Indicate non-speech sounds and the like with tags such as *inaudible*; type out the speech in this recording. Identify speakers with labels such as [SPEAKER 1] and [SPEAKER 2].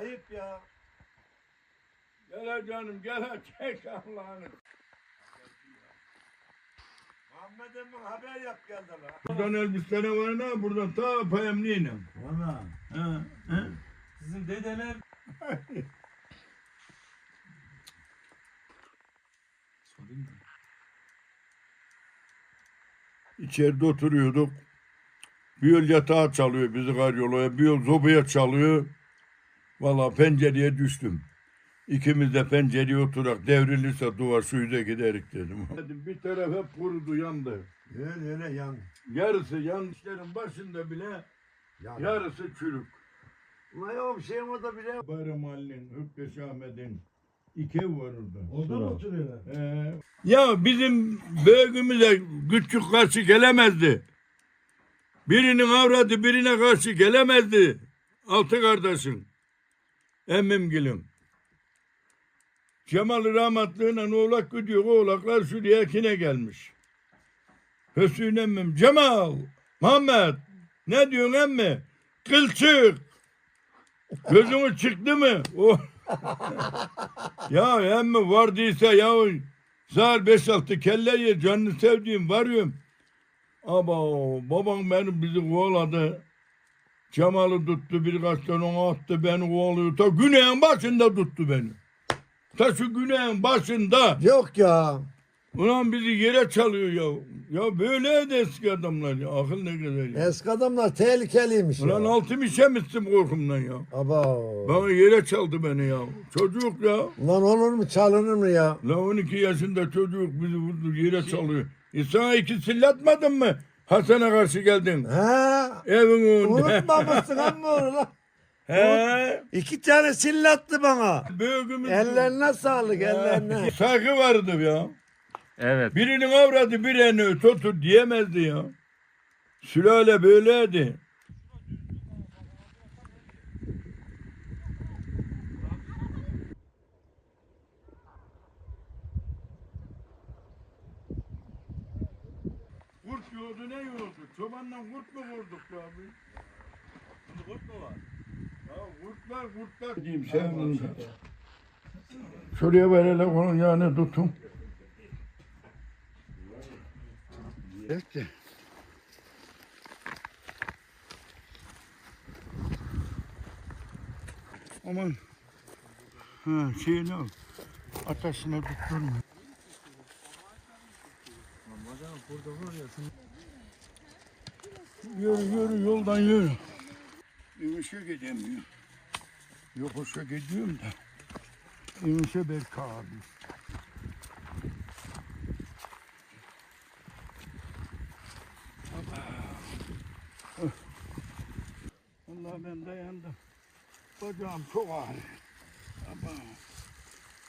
[SPEAKER 1] Ayıp ya.
[SPEAKER 2] Gel canım gel çek Allah'ını.
[SPEAKER 1] Muhammed emmi haber yap geldi lan.
[SPEAKER 2] Buradan Elbistan'a var ne? Buradan ta Payamli'yle.
[SPEAKER 1] Valla.
[SPEAKER 3] Sizin dedeler Sorayım da.
[SPEAKER 2] İçeride oturuyorduk. Bir yol yatağa çalıyor bizi karyolaya, bir yol zobaya çalıyor. Valla pencereye düştüm. İkimiz de pencereye oturak devrilirse duvar şu yüze giderik dedim. *laughs* Bir taraf hep kurudu yandı.
[SPEAKER 1] Öyle öyle yan.
[SPEAKER 2] Yarısı yanlışların başında bile
[SPEAKER 1] yan.
[SPEAKER 2] yarısı çürük.
[SPEAKER 1] Ulan ya bir şeyim orada bile.
[SPEAKER 2] Bayram Ali'nin, Hükkeş Ahmet'in iki ev var orada.
[SPEAKER 1] Orada mı oturuyorlar?
[SPEAKER 2] Ee, ya bizim bölgümüze küçük karşı gelemezdi. Birinin avradı birine karşı gelemezdi. Altı kardeşim. Emmimgilin. Cemal rahmatlığına oğlak gidiyor. Oğlaklar şuraya kine gelmiş. Hüsnü emmim. Cemal, Muhammed ne diyorsun emmi? Kılçık. Gözümü çıktı mı? O *laughs* ya emmi vardıysa ya zar beş altı kelle ye canını sevdiğim varıyorum. Ama babam beni bizi kovaladı. Cemal'i tuttu birkaç tane ona attı beni kovalıyor. Ta güneyin başında tuttu beni. Ta şu güneyin başında.
[SPEAKER 1] Yok ya.
[SPEAKER 2] Ulan bizi yere çalıyor ya. Ya böyleydi eski adamlar ya. Akıl ne kadar ya.
[SPEAKER 1] Eski adamlar tehlikeliymiş
[SPEAKER 2] Ulan
[SPEAKER 1] ya.
[SPEAKER 2] altımı işemiştim korkumdan ya.
[SPEAKER 1] Aba.
[SPEAKER 2] Bana yere çaldı beni ya. Çocuk ya.
[SPEAKER 1] Ulan olur mu çalınır mı ya?
[SPEAKER 2] La 12 yaşında çocuk bizi vurdu yere çalıyor. E sana iki sillatmadın mı? Hasan'a karşı geldin.
[SPEAKER 1] Ha?
[SPEAKER 2] Evin önünde.
[SPEAKER 1] Unutmamışsın amma onu lan.
[SPEAKER 2] He?
[SPEAKER 1] İki tane sillattı bana.
[SPEAKER 2] Büyüğümüz.
[SPEAKER 1] Ellerine sağlık ellerine.
[SPEAKER 2] Saygı vardı ya.
[SPEAKER 3] Evet.
[SPEAKER 2] Birinin avradı birini tutur diyemezdi ya. Sülale böyleydi. Kurt yoğurdu ne yoğurdu? Çobandan kurt mu vurduk ya abi?
[SPEAKER 3] Şimdi kurt mu var?
[SPEAKER 2] Ya kurtlar kurtlar. Diyeyim sen Şuraya ver hele onun yani tutun. Bekle. Aman. Ha şeyini al. Ateşine tutturma. Yürü yürü yoldan yürü. İnişe gidemiyor. Yokuşa gidiyorum da. İnişe belki abi. Allah ben dayandım. Bacağım çok ağrıyor. Ama